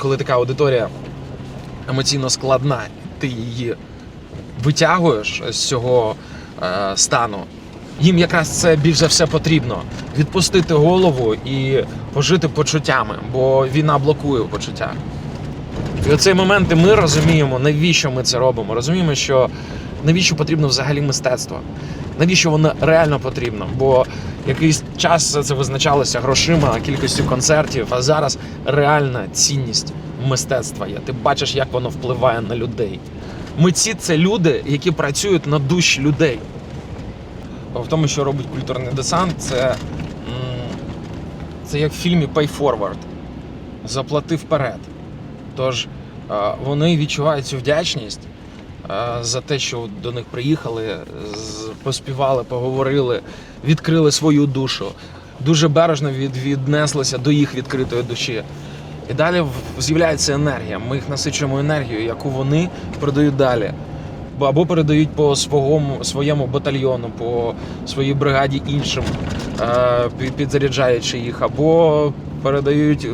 коли така аудиторія емоційно складна, ти її витягуєш з цього е, стану. Їм якраз це більш за все потрібно відпустити голову і пожити почуттями, бо війна блокує почуття. І оцей момент і ми розуміємо, навіщо ми це робимо. Розуміємо, що навіщо потрібно взагалі мистецтво, навіщо воно реально потрібно. Бо якийсь час це визначалося грошима, кількістю концертів, а зараз реальна цінність мистецтва є. Ти бачиш, як воно впливає на людей. Митці це люди, які працюють на душі людей. В тому, що робить культурний десант, це, це як в фільмі Pay Forward. Заплати вперед. Тож вони відчувають цю вдячність за те, що до них приїхали, поспівали, поговорили, відкрили свою душу, дуже бережно від, віднеслися до їх відкритої душі. І далі з'являється енергія. Ми їх насичуємо енергією, яку вони передають далі. Або передають по своєму, своєму батальйону, по своїй бригаді іншим, е, підзаряджаючи їх, або передають е,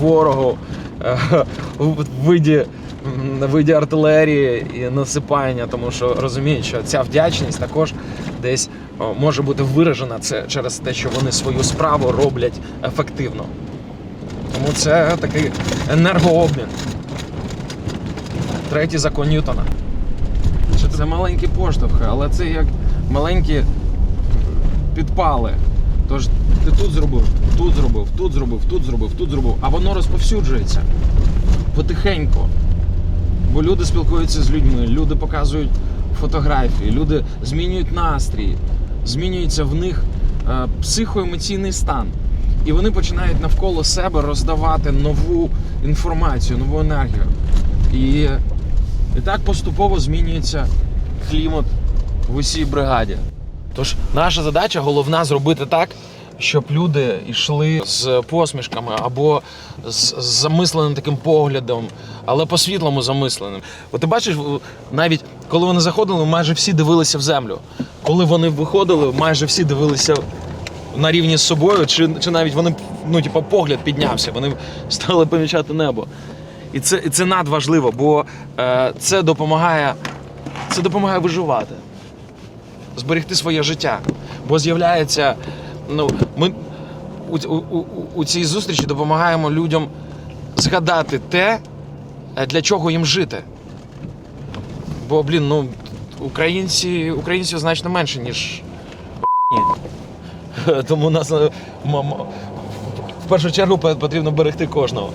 ворогу е, в виді, виді артилерії і насипання, тому що розуміють, що ця вдячність також десь може бути виражена це через те, що вони свою справу роблять ефективно. Тому це такий енергообмін. Третій закон Ньютона. Це маленькі поштовхи, але це як маленькі підпали. Тож ти тут зробив, тут зробив, тут зробив, тут зробив, тут зробив, а воно розповсюджується потихеньку. Бо люди спілкуються з людьми, люди показують фотографії, люди змінюють настрій, змінюється в них е, психоемоційний стан. І вони починають навколо себе роздавати нову інформацію, нову енергію. І, і так поступово змінюється клімат в усій бригаді. Тож наша задача головна зробити так, щоб люди йшли з посмішками або з, замисленим таким поглядом, але по-світлому замисленим. От ти бачиш, навіть коли вони заходили, майже всі дивилися в землю. Коли вони виходили, майже всі дивилися на рівні з собою, чи, чи навіть вони ну, типу, погляд піднявся, вони стали помічати небо. І це, і це надважливо, бо е, це допомагає, це допомагає виживати зберегти своє життя. Бо з'являється, ну, ми у, у, у, у цій зустрічі допомагаємо людям згадати те, е, для чого їм жити. Бо, блін, ну, українці, українців значно менше, ніж. Тому нас е, в першу чергу потрібно берегти кожного.